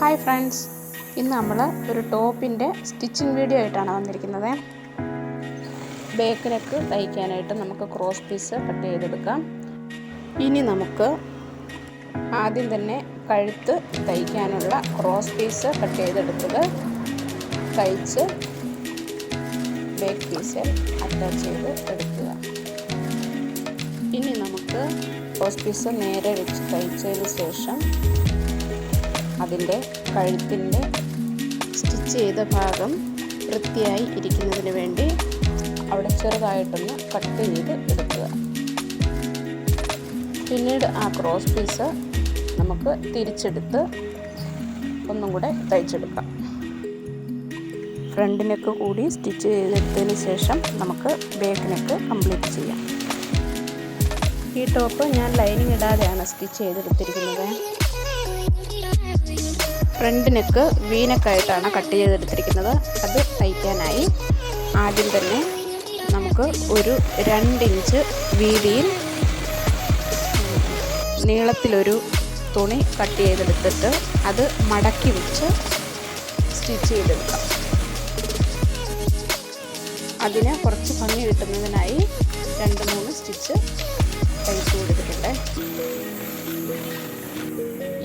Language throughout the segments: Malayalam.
Hi friends. ഇന്ന് നമ്മൾ ഒരു ടോപ്പിന്റെ സ്റ്റിച്ചിങ് വീഡിയോ ആയിട്ടാണ് വന്നിരിക്കുന്നത്. ബേക്ക് നെക്ക് തയ്ക്കാനായിട്ട് നമുക്ക് ക്രോസ് പീസ് കട്ട് ചെയ്തെടുക്കാം. ഇനി നമുക്ക് ആദ്യം തന്നെ കഴുത്ത് തയ്ക്കാനുള്ള ക്രോസ് പീസ് കട്ട് ചെയ്തെടുത്തത് തയ്ച്ച് ബേക്ക് പീസിൽ അറ്റാച്ച് ചെയ്ത് എടുക്കുക. ഇനി നമുക്ക് ക്രോസ് പീസ് നേരെ വെച്ച് തയ്ച്ചതിന് ശേഷം അതിന്റെ കഴുത്തിന്റെ സ്റ്റിച്ച് ചെയ്ത ഭാഗം വൃത്തിയായി ഇരിക്കുന്നതിന് വേണ്ടി അവിടെ ചെറുതായിട്ടൊന്ന് കട്ട് ചെയ്ത് എടുക്കുക. പിന്നീട് ആ ക്രോസ് പീസ് നമുക്ക് തിരിച്ചെടുത്ത് ഒന്നും കൂടെ തയ്ച്ചെടുക്കാം. ഫ്രണ്ട് കൂടി സ്റ്റിച്ച് ചെയ്തെടുത്തതിന് ശേഷം നമുക്ക് ബാക്ക് നെക്ക് കംപ്ലീറ്റ് ചെയ്യാം. ഈ ടോപ്പ് ഞാൻ ലൈനിങ് ഇടാതെയാണ് സ്റ്റിച്ച് ചെയ്തെടുത്തിരിക്കുന്നത്. ഫ്രണ്ട് നെക്ക് വീനക്കായിട്ടാണ് കട്ട് ചെയ്തെടുത്തിരിക്കുന്നത്. അത് തയ്ക്കാനായി ആദ്യം തന്നെ നമുക്ക് ഒരു രണ്ടിഞ്ച് വീതിയിൽ നീളത്തിലൊരു തുണി കട്ട് ചെയ്തെടുത്തിട്ട് അത് മടക്കി വെച്ച് സ്റ്റിച്ച് ചെയ്തെടുക്കാം. അതിന് കുറച്ച് ഭംഗി കിട്ടുന്നതിനായി രണ്ട് മൂന്ന് സ്റ്റിച്ച് തയ്ച്ചു കൊടുത്തിട്ടുണ്ട്.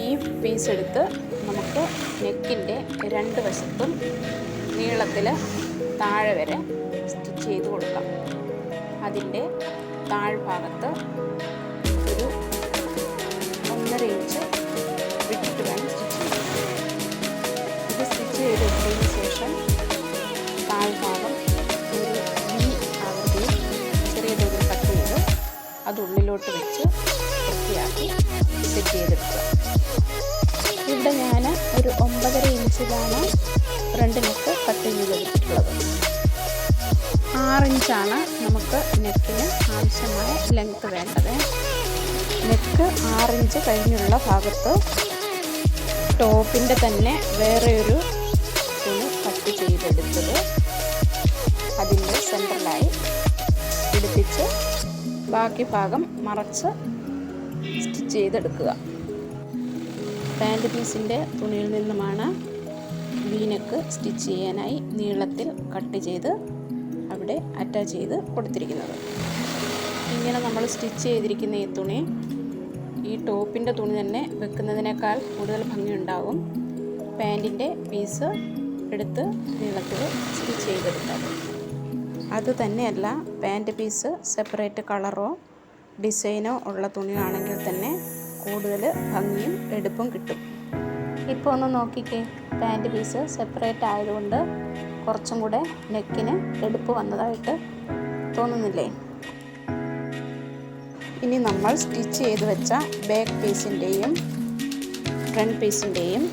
ഈ പീസ് എടുത്ത് നെക്കിന്റെ രണ്ട് വശത്തും നീളത്തിൽ താഴെ വരെ സ്റ്റിച്ച് ചെയ്ത് കൊടുക്കാം. അതിന്റെ താഴ്ഭാഗത്ത് ഒരു ഒന്നര ഇഞ്ച് വിട്ടിട്ട് വേണം സ്റ്റിച്ച് ചെയ്യാൻ. ഇത് സ്റ്റിച്ച് ചെയ്തെടുത്തതിന് ശേഷം താഴ്ഭാഗം ഒരു വി ആകൃതിയിൽ ചെറിയ തോതിൽ കട്ട് ചെയ്ത് അത് ഉള്ളിലോട്ട് വെച്ച് വൃത്തിയാക്കി സെറ്റ് ചെയ്തെടുക്കുക. ഇവിടെ ഞാൻ ഒരു ഒമ്പതര ഇഞ്ചിലാണ് ഫ്രണ്ട് നെക്ക് കട്ട് ചെയ്തെടുത്തിട്ടുള്ളത് ആറിഞ്ചാണ് നമുക്ക് നെക്കിന് ആവശ്യമായ ലെങ്ത്ത് വേണ്ടത്. നെക്ക് ആറിഞ്ച് കഴിഞ്ഞുള്ള ഭാഗത്ത് ടോപ്പിന്റെ തന്നെ വേറെ ഒരു തുണി കട്ട് ചെയ്തെടുത്തത് അതിന്റെ സെന്ററിലായി പിടിപ്പിച്ച് ബാക്കി ഭാഗം മറച്ച് സ്റ്റിച്ച് ചെയ്തെടുക്കുക. പാന്റ് പീസിന്റെ തുണിയിൽ നിന്നുമാണ് വീനക്ക് സ്റ്റിച്ച് ചെയ്യാനായി നീളത്തിൽ കട്ട് ചെയ്ത് അവിടെ അറ്റാച്ച് ചെയ്ത് കൊടുത്തിരിക്കുന്നത്. ഇങ്ങനെ നമ്മൾ സ്റ്റിച്ച് ചെയ്തിരിക്കുന്ന ഈ തുണി ഈ ടോപ്പിന്റെ തുണി തന്നെ വെക്കുന്നതിനേക്കാൾ കൂടുതൽ ഭംഗിയുണ്ടാകും പാന്റിന്റെ പീസ് എടുത്ത് നീളത്തിൽ സ്റ്റിച്ച് ചെയ്തെടുക്കാം. അത് തന്നെയല്ല പാന്റ് പീസ് സെപ്പറേറ്റ് കളറോ ഡിസൈനോ ഉള്ള തുണിയാണെങ്കിൽ തന്നെ കൂടുതൽ ഭംഗിയും എടുപ്പും കിട്ടും. ഇപ്പോൾ ഒന്ന് നോക്കിക്കേ. പാന്റ് പീസ് സെപ്പറേറ്റ് ആയതുകൊണ്ട് കുറച്ചും കൂടെ നെക്കിന് എടുപ്പ് വന്നതായിട്ട് തോന്നുന്നില്ലേ? ഇനി നമ്മൾ സ്റ്റിച്ച് ചെയ്ത് വെച്ച ബാക്ക് പീസിന്റെയും ഫ്രണ്ട് പീസിന്റെയും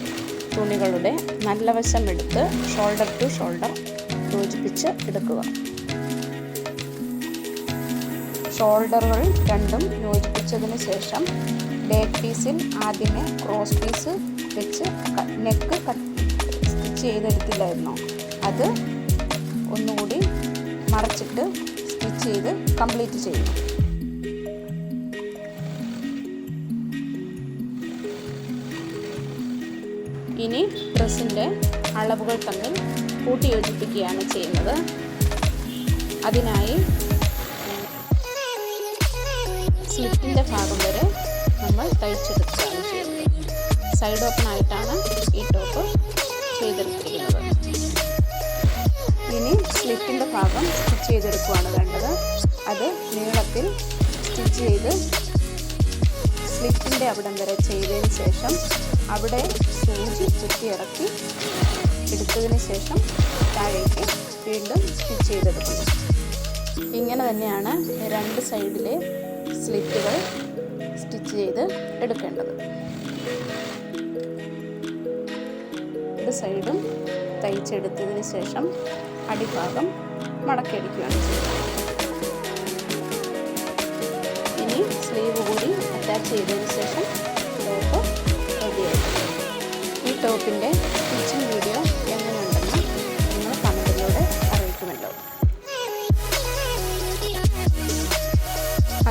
തുണികളുടെ നല്ല വശം എടുത്ത് ഷോൾഡർ ടു ഷോൾഡർ യോജിപ്പിച്ച് എടുക്കുക. ഷോൾഡറുകൾ രണ്ടും യോജിപ്പിച്ചതിന് ശേഷം ബാക്ക് പീസിൽ ആദ്യമേ ക്രോസ് പീസ് വെച്ച് നെക്ക് സ്റ്റിച്ച് ചെയ്തെടുത്തില്ലായിരുന്നോ? അത് ഒന്നുകൂടി മറച്ചിട്ട് സ്റ്റിച്ച് ചെയ്ത് കംപ്ലീറ്റ് ചെയ്യും. ഇനി ഡ്രസ്സിന്റെ അളവുകൾ തമ്മിൽ കൂട്ടി യോജിപ്പിക്കുകയാണ് ചെയ്യുന്നത്. അതിനായി സ്ലിപ്പിന്റെ ഭാഗം വരെ നമ്മൾ തയ്ച്ചെടുക്കുകയാണ് ചെയ്യുന്നത് സൈഡ് ഓപ്പൺ ആയിട്ടാണ് ഈ ടോപ്പ് ചെയ്തെടുത്തിരിക്കുന്നത്. ഇനി സ്ലിപ്പിന്റെ ഭാഗം സ്റ്റിച്ച് ചെയ്തെടുക്കുകയാണ് വേണ്ടത്. അത് നീളത്തിൽ സ്റ്റിച്ച് ചെയ്ത് സ്ലിപ്പിന്റെ അവിടം വരെ ചെയ്തതിന് ശേഷം അവിടെ സൂചി ചുറ്റിയിറക്കി എടുത്തതിന് ശേഷം താഴേക്ക് വീണ്ടും സ്റ്റിച്ച് ചെയ്തെടുക്കുന്നു. ഇങ്ങനെ തന്നെയാണ് രണ്ട് സൈഡിലെ സ്ലിറ്റുകൾ സ്റ്റിച്ച് ചെയ്ത് എടുക്കേണ്ടത്. ഒരു സൈഡും തയ്ച്ചെടുത്തതിന് ശേഷം അടിഭാഗം മടക്കിയടിക്കുകയാണ് ചെയ്യുന്നത്. ഇനി സ്ലീവ് കൂടി അറ്റാച്ച് ചെയ്തതിന് ശേഷം ടോപ്പ് റെഡിയായി ഈ ടോപ്പിന്റെ സ്റ്റിച്ചിങ് വീഡിയോ എങ്ങനെയുണ്ടെന്ന് നിങ്ങൾ കമന്റിലൂടെ അറിയിക്കുമല്ലോ.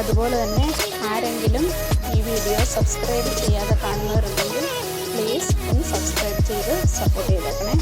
അതുപോലെ തന്നെ ആരെങ്കിലും ഈ വീഡിയോ സബ്സ്ക്രൈബ് ചെയ്യാതെ കാണുന്നവരുണ്ടെങ്കിൽ പ്ലീസ് ഒന്ന് സബ്സ്ക്രൈബ് ചെയ്ത് സപ്പോർട്ട് ചെയ്തേക്കണേ.